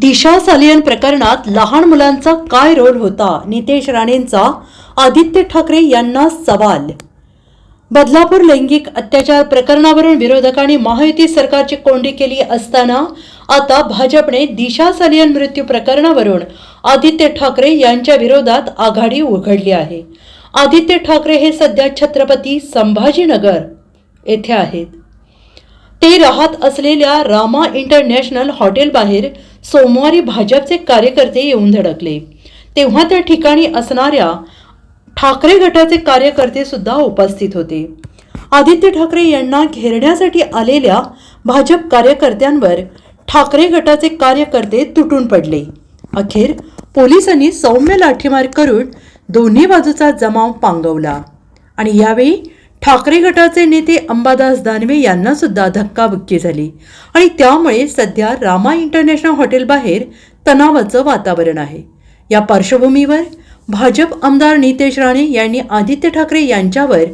दिशा सालियन प्रकरणात लहान मुलांचा काय रोल होता? नितेश राणेंचा आदित्य ठाकरे यांना सवाल. बदलापूर लैंगिक अत्याचार प्रकरणावरून विरोधकांनी महायुती सरकारची कोंडी केली असताना आता भाजपने दिशा सालियन मृत्यू प्रकरणावरून आदित्य ठाकरे यांच्या विरोधात आघाडी उघडली आहे. आदित्य ठाकरे हे सध्या छत्रपती संभाजीनगर येथे आहेत. ते राहत असलेल्या रामा इंटरनॅशनल हॉटेलबाहेर सोमवारी भाजपचे कार्यकर्ते येऊन धडकले. तेव्हा त्या ठिकाणी असणाऱ्या ठाकरे गटाचे कार्यकर्ते सुद्धा उपस्थित होते. आदित्य ठाकरे यांना घेरण्यासाठी आलेल्या भाजप कार्यकर्त्यांवर ठाकरे गटाचे कार्यकर्ते तुटून पडले. अखेर पोलिसांनी सौम्य लाठीमार करून दोन्ही बाजूचा जमाव पांगवला. आणि यावेळी ठाकरे गटाचे नेते अंबादास दानवे यांना सुद्धा धक्काबुक्की झाली. आणि त्यामुळे सध्या रामा इंटरनॅशनल हॉटेलबाहेर तणावाचं वातावरण आहे. या पार्श्वभूमीवर भाजप आमदार नितेश राणे यांनी आदित्य ठाकरे यांच्यावर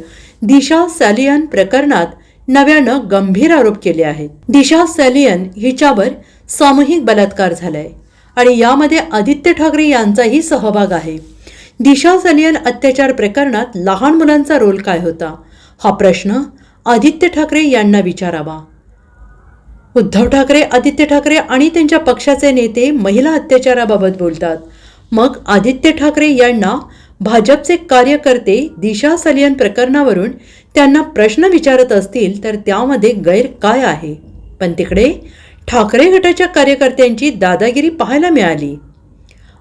दिशा सॅलियन प्रकरणात नव्यानं गंभीर आरोप केले आहेत. दिशा सॅलियन हिच्यावर सामूहिक बलात्कार झालाय आणि यामध्ये आदित्य ठाकरे यांचाही सहभाग आहे. दिशा सलियन अत्याचार प्रकरणात लहान मुलांचा रोल काय होता? हा प्रश्न आदित्य ठाकरे यांना विचारावा. उद्धव ठाकरे आदित्य ठाकरे आणि त्यांच्या पक्षाचे नेते महिला अत्याचाराबाबत बोलतात. मग आदित्य ठाकरे यांना भाजपचे कार्यकर्ते दिशा सलियन प्रकरणावरून त्यांना प्रश्न विचारत असतील तर त्यामध्ये गैर काय आहे? पण तिकडे ठाकरे गटाच्या कार्यकर्त्यांची दादागिरी पाहायला मिळाली.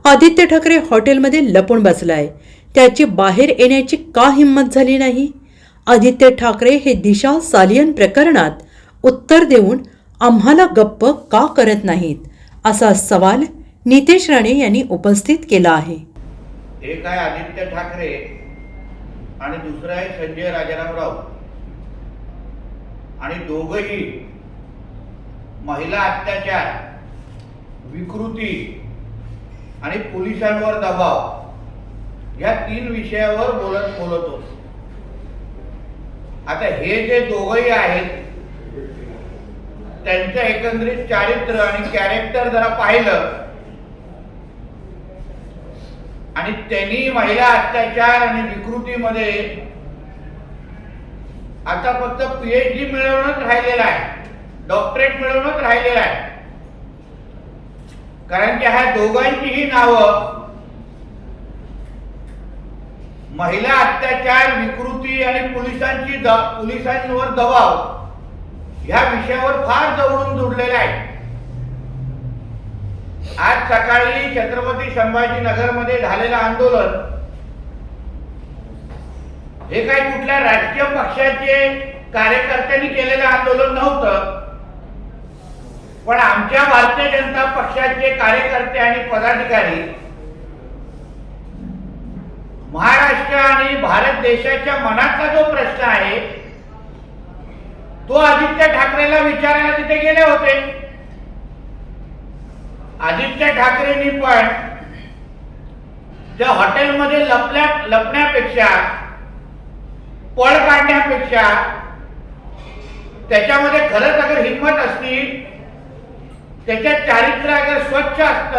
आदित्य ठाकरे हॉटेलमध्ये लपून बसलाय. त्याची बाहेर येण्याची का हिंमत झाली नाही? आदित्य ठाकरे हे दिशा सालियन प्रकरणात उत्तर देऊन आम्हाला गप्प का करत नाहीत? असा सवाल नितेश राणे यांनी उपस्थित केला आहे. एक आहे आदित्य ठाकरे आणि दुसरं आहे संजय राजारामराव आणि दोघही महिला अत्याचार विकृती आणि पोलिसांवर दबाव या तीन विषयावर बोलत बोलत होते. आता हे जे दोघही आहेत त्यांचं एकंदरीत चारित्र्य आणि कॅरेक्टर जरा पाहिलं. आणि त्यांनी महिला अत्याचार आणि विकृतीमध्ये आता फक्त पीएचडी मिळवणंच राहिलेलं आहे डॉक्टरेट मिळवणंच राहिलेलं आहे. कारण की ह्या दोघांचीही नावं महिला अत्याचार विकृती आणि पोलिसांची द पोलिसांवर दबाव ह्या विषयावर फार जवळून जोडलेले आहे आज सकाळी छत्रपती संभाजीनगरमध्ये झालेलं आंदोलन हे काही कुठल्या राजकीय पक्षाचे कार्यकर्त्यांनी केलेलं आंदोलन नव्हतं. पण आमच्या भारतीय जनता पक्षाचे कार्यकर्ते आणि पदाधिकारी आणि भारत देशाच्या मनातला जो प्रश्न आहे तो आदित्य ठाकरेला विचारायला तिथे गेले होते. आदित्य ठाकरेंनी पण त्या हॉटेलमध्ये लपल्या लपण्यापेक्षा पळ काढण्यापेक्षा त्याच्यामध्ये खरंच अगर हिंमत असती त्याच्यात चारित्र्य अगर स्वच्छ असत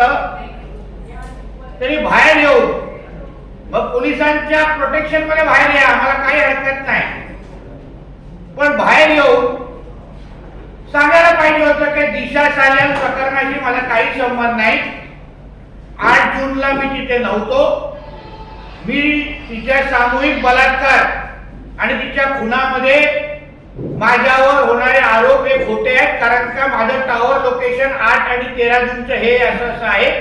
तरी बाहेर येऊन मग पोलिसांच्या प्रोटेक्शनमध्ये बाहेर या. आम्हाला काही हरकत नाही. पण बाहेर येऊन सांगायला पाहिजे होतं की दिशा सालियन प्रकरणाशी मला काही संबंध नाही. आठ जूनला मी तिथे नव्हतो. मी तिच्या सामूहिक बलात्कार आणि तिच्या खुनामध्ये माझ्यावर होणारे आरोप हे खोटे आहेत कारण का माझं टावर लोकेशन आठ आणि तेरा जूनचं हे असं असं आहे.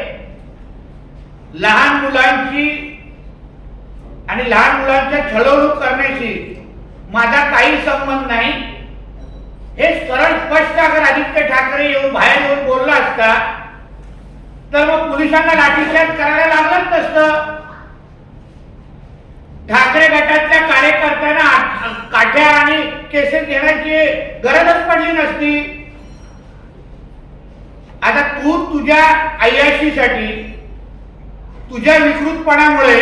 लहान मुलांची आणि लहान मुलांच्या छळवणूक करण्याशी माझा काही संबंध नाही. हे सरळ स्पष्ट अगर आदित्य ठाकरे येऊन बाहेर येऊन बोलला असता तर मग पोलिसांना लाठीचार्ज करायला लागलंच नसतं. ठाकरे गटातल्या कार्यकर्त्यांना काठ्या आणि केसेस घेण्याची गरजच पडली नसती. आता तू तुझ्या अय्याशीसाठी तुझ्या विकृतपणामुळे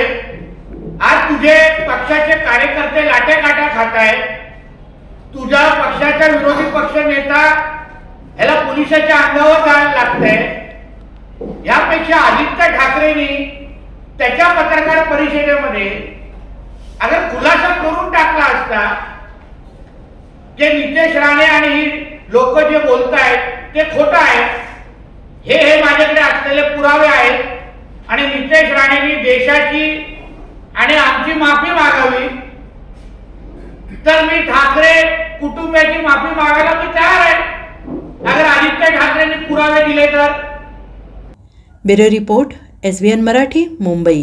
आज तुझे पक्षाचे कार्यकर्ते लाट्या काट्या खात आहेत तुझा पक्षाचा विरोधी पक्ष नेता ह्याला पोलिसाच्या अंगावर जायला लागतंय. यापेक्षा आदित्य ठाकरेंनी त्याच्या पत्रकार परिषदेमध्ये अगर खुलासा करून टाकला असता जे नितेश राणे आणि ही लोक जे बोलतायत ते खोटं आहे हे हे माझ्याकडे असलेले पुरावे आहेत. आणि नितेश राणेंनी देशाची आणि माफी मागावी. तर मी ठाकरे कुटुंबाची माफी मागायला मी तयार आहे. अगर आदित्य ठाकरेंनी पुरावे दिले तर? Bureau report S B N Marathi Mumbai.